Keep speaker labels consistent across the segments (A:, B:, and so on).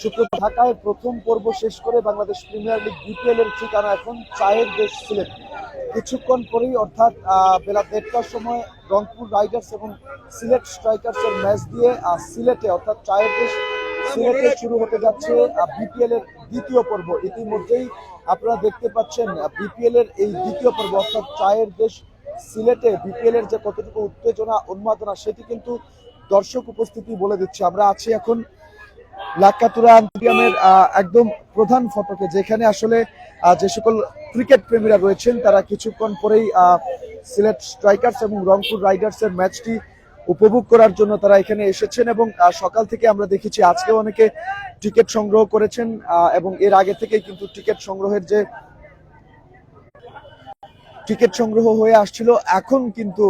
A: সুপ্রিয় ঢাকায় প্রথম পর্ব শেষ করে বাংলাদেশ প্রিমিয়ার লিগ বিপিএল এর ঠিকানা এখন চায়ের দেশ সিলেট। কিছুক্ষণ পরেই অর্থাৎ বেলা দেড়টার সময় রংপুর রাইডার্স এবং সিলেট স্ট্রাইকার্স এর ম্যাচ দিয়ে সিলেটে অর্থাৎ চায়ের দেশ সিলেটে শুরু হতে যাচ্ছে বিপিএল এর দ্বিতীয় পর্ব। ইতিমধ্যেই আপনারা দেখতে পাচ্ছেন বিপিএল এর এই দ্বিতীয় পর্ব, অর্থাৎ চায়ের দেশ সিলেটে বিপিএল এর যে কতটুকু উত্তেজনা, উন্মাদনা, সেটি কিন্তু দর্শক উপস্থিতি বলে দিচ্ছে। আমরা আছি এখন লাক্কাতুরা আন্তরিয়ামের একদম প্রধান ফটকে, যেখানে আসলে যে সকল ক্রিকেট প্রেমীরা রয়েছেন, তারা কিছুক্ষণ পরেই সিলেট স্ট্রাইকার্স এবং রংপুর রাইডার্স এর ম্যাচটি উপভোগ করার জন্য তারা এখানে এসেছেন এবং সকাল থেকে আমরা দেখেছি, আজকে অনেকে টিকিট সংগ্রহ করেছেন এবং এর আগে থেকেই কিন্তু টিকিট সংগ্রহের যে টিকিট সংগ্রহ হয়ে আসছিল। এখন কিন্তু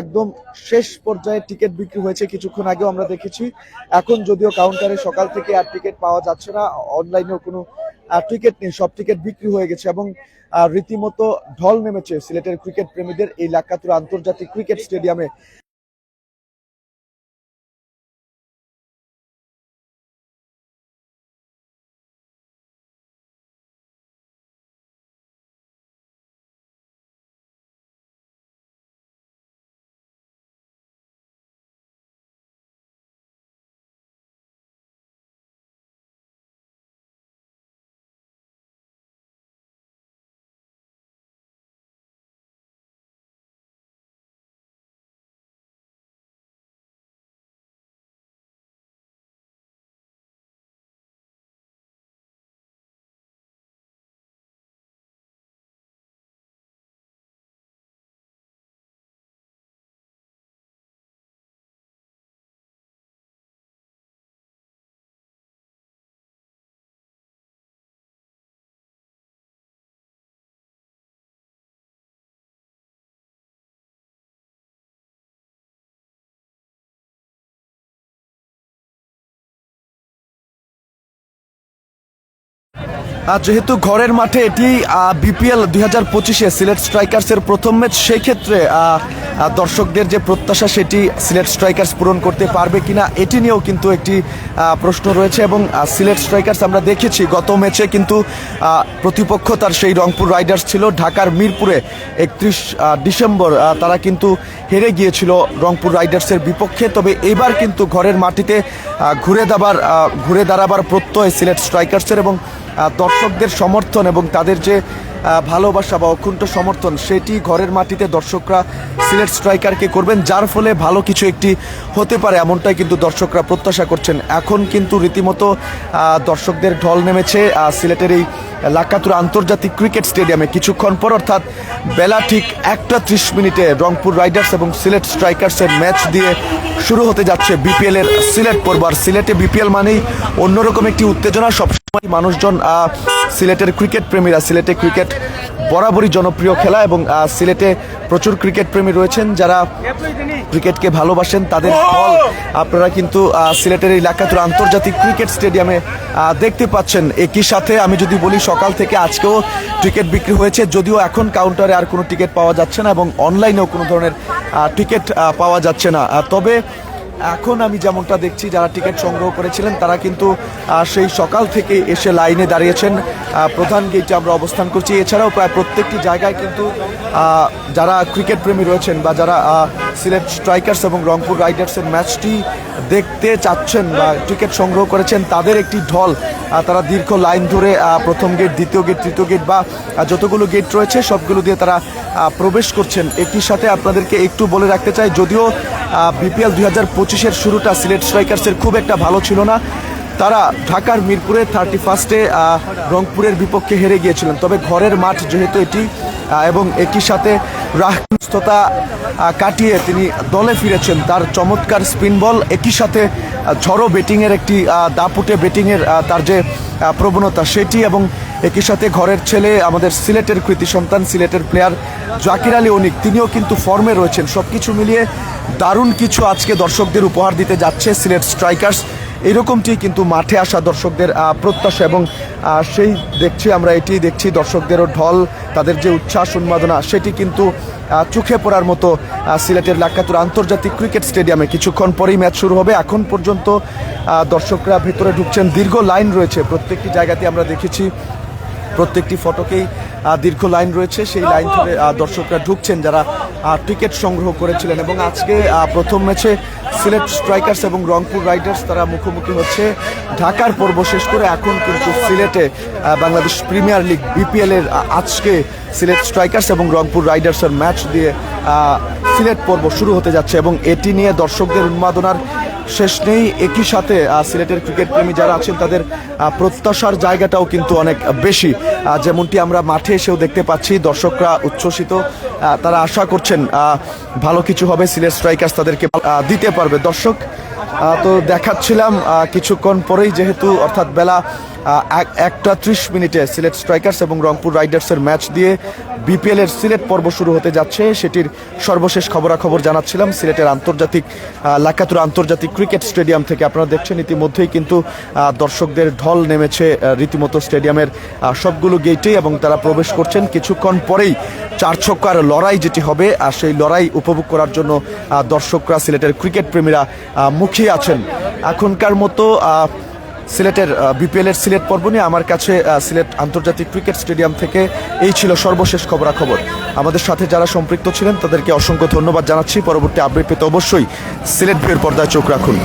A: একদম শেষ পর্যায়ে টিকিট বিক্রি হয়েছে। কিছুক্ষণ আগেও আমরা দেখেছি। এখন যদিও কাউন্টারে সকাল থেকে আর টিকিট পাওয়া যাচ্ছে না, অনলাইনেও কোনো টিকিট নেই। সব টিকিট বিক্রি হয়ে গেছে এবং রীতিমতো ঢল নেমেছে সিলেটের ক্রিকেট প্রেমীদের। এই লাক্কাতুর আন্তর্জাতিক ক্রিকেট স্টেডিয়ামে যেহেতু ঘরের মাঠে এটি বিপিএল দুই হাজার পঁচিশে সিলেট স্ট্রাইকার্সের প্রথম ম্যাচ সেই ক্ষেত্রে দর্শকদের যে প্রত্যাশা সেটি সিলেট স্ট্রাইকার্স পূরণ করতে পারবে কিনা, এটি নিয়েও কিন্তু একটি প্রশ্ন রয়েছে এবং সিলেট স্ট্রাইকার্স আমরা দেখেছি গত ম্যাচে কিন্তু প্রতিপক্ষ তার সেই রংপুর রাইডার্স ছিল। ঢাকার মিরপুরে একত্রিশ ডিসেম্বর তারা কিন্তু হেরে গিয়েছিল রংপুর রাইডার্সের বিপক্ষে। তবে এবার কিন্তু ঘরের মাটিতে ঘুরে দাবার ঘুরে দাঁড়াবার প্রত্যয় সিলেট স্ট্রাইকার্সের এবং দর্শকদের সমর্থন এবং তাদের যে ভালোবাসা বা অকুণ্ঠ সমর্থন, সেটি ঘরের মাটিতে দর্শকরা সিলেট স্ট্রাইকারকে করবেন, যার ফলে ভালো কিছু একটি হতে পারে, এমনটাই কিন্তু দর্শকরা প্রত্যাশা করছেন। এখন কিন্তু রীতিমতো দর্শকদের ঢল নেমেছে সিলেটের এই লাক্কাতুরা আন্তর্জাতিক ক্রিকেট স্টেডিয়ামে। কিছুক্ষণ পর অর্থাৎ বেলা ঠিক একটা ত্রিশ মিনিটে রংপুর রাইডার্স এবং সিলেট স্ট্রাইকার্সের ম্যাচ দিয়ে শুরু হতে যাচ্ছে বিপিএলের সিলেট পর্ব। আর সিলেটে বিপিএল মানেই অন্যরকম একটি উত্তেজনা, সবসময় মানুষজন সিলেটের ক্রিকেট প্রেমীরা, সিলেটে ক্রিকেট বরাবরই জনপ্রিয় খেলা এবং সিলেটে প্রচুর ক্রিকেট প্রেমী রয়েছেন যারা ক্রিকেটকে ভালোবাসেন, তাদের ফল আপনারা কিন্তু সিলেটের এই লাকাতুর আন্তর্জাতিক ক্রিকেট স্টেডিয়ামে দেখতে পাচ্ছেন। একই সাথে আমি যদি বলি, সকাল থেকে আজকেও টিকিট বিক্রি হয়েছে, যদিও এখন কাউন্টারে আর কোনো টিকিট পাওয়া যাচ্ছে না এবং অনলাইনেও কোনো ধরনের টিকিট পাওয়া যাচ্ছে না। তবে এখন আমি যেমনটা দেখছি, যারা টিকিট সংগ্রহ করেছিলেন, তারা কিন্তু সেই সকাল থেকে এসে লাইনে দাঁড়িয়েছেন। প্রধান গেটে আমরা অবস্থান করছি। এছাড়াও প্রায় প্রত্যেকটি জায়গায় কিন্তু যারা ক্রিকেট প্রেমী রয়েছেন বা যারা সিলেট স্ট্রাইকার্স এবং রংপুর রাইডার্সের ম্যাচটি দেখতে চাচ্ছেন বা টিকিট সংগ্রহ করেছেন, তাদের একটি ঢল তারা দীর্ঘ লাইন ধরে প্রথম গেট, দ্বিতীয় গেট, তৃতীয় গেট বা যতগুলো গেট রয়েছে, সবগুলো দিয়ে তারা প্রবেশ করছেন। একই সাথে আপনাদেরকে একটু বলে রাখতে চাই, যদিও বিপিএল দুই হাজার পঁচিশের শুরুটা সিলেট স্ট্রাইকার্সের খুব একটা ভালো ছিল না। তারা ঢাকার মিরপুরে থার্টি ফার্স্টে রংপুরের বিপক্ষে হেরে গিয়েছিলেন। তবে ঘরের মাঠ যেহেতু এটি এবং একই সাথে রাহস্থতা কাটিয়ে তিনি দলে ফিরেছেন, তার চমৎকার স্পিন বল একই সাথে ঝড়ো ব্যাটিংয়ের একটি দাপুটে ব্যাটিংয়ের তার যে প্রবণতা, সেটি এবং একই সাথে ঘরের ছেলে, আমাদের সিলেটের কৃতি সন্তান, সিলেটের প্লেয়ার জাকির আলী অনিক, তিনিও কিন্তু ফর্মে রয়েছেন। সব কিছু মিলিয়ে দারুণ কিছু আজকে দর্শকদের উপহার দিতে যাচ্ছে সিলেট স্ট্রাইকার্স। এরকমটি কিন্তু মাঠে আসা দর্শকদের প্রত্যাশা এবং সেই দেখছি আমরা, এটি দেখছি দর্শকদেরও ঢল, তাদের যে উচ্ছ্বাস, উন্মাদনা, সেটি কিন্তু চোখে পড়ার মতো সিলেটের লাক্কাতুর আন্তর্জাতিক ক্রিকেট স্টেডিয়ামে। কিছুক্ষণ পরেই ম্যাচ শুরু হবে। এখন পর্যন্ত দর্শকরা ভেতরে ঢুকছেন। দীর্ঘ লাইন রয়েছে। প্রত্যেকটি জায়গাতে আমরা দেখেছি প্রত্যেকটি ফটকেই দীর্ঘ লাইন রয়েছে। সেই লাইন ধরে দর্শকরা ঢুকছেন যারা টিকিট সংগ্রহ করেছিলেন এবং আজকে প্রথম ম্যাচে সিলেট স্ট্রাইকার্স এবং রংপুর রাইডার্স তারা মুখোমুখি হচ্ছে। ঢাকার পর্ব শেষ করে এখন কিন্তু সিলেটে বাংলাদেশ প্রিমিয়ার লিগ, বিপিএল এর আজকে সিলেট স্ট্রাইকার্স এবং রংপুর রাইডার্সের ম্যাচ দিয়ে সিলেট পর্ব শুরু হতে যাচ্ছে এবং এটি নিয়ে দর্শকদের উন্মাদনার শেষ নেই, একই সাথে সিলেটের ক্রিকেট প্রেমী যারা আছেন, তাদের প্রত্যাশার জায়গাটাও কিন্তু অনেক বেশি। যেমনটি আমরা মাঠে এসেও দেখতে পাচ্ছি, দর্শকরা উচ্ছ্বসিত তারা আশা করছেন ভালো কিছু হবে, সিলেট স্ট্রাইকার্স তাদেরকে দিতে পারবে। দর্শক তো দেখাচ্ছিলাম কিছুক্ষণ পরেই যেহেতু, অর্থাৎ বেলা একটা ত্রিশ মিনিটে সিলেট স্ট্রাইকার্স এবং রংপুর রাইডার্সের ম্যাচ দিয়ে বিপিএল এর সিলেট পর্ব শুরু হতে যাচ্ছে। সেটির সর্বশেষ খবরাখবর জানাচ্ছিলাম সিলেটের আন্তর্জাতিক লাকাতুর আন্তর্জাতিক ক্রিকেট স্টেডিয়াম থেকে। আপনারা দেখছেন ইতিমধ্যেই কিন্তু দর্শকদের ঢল নেমেছে রীতিমতো স্টেডিয়ামের সবগুলো গেটেই এবং তারা প্রবেশ করছেন। কিছুক্ষণ পরেই চার ছক্কার লড়াই যেটি হবে, আর সেই লড়াই উপভোগ করার জন্য দর্শকরা সিলেটের ক্রিকেট প্রেমীরা মুখিয়ে আছেন। এখনকার মতো সিলেটের বিপিএল এর সিলেট পর্ব নিয়ে আমার কাছে সিলেট আন্তর্জাতিক ক্রিকেট স্টেডিয়াম থেকে এই ছিল সর্বশেষ খবরাখবর। আমাদের সাথে যারা সম্পৃক্ত ছিলেন, তাদেরকে অসংখ্য ধন্যবাদ জানাচ্ছি। পরবর্তী আপডেট পেতে অবশ্যই সিলেট ভিউর পর্দায় চোখ রাখুন।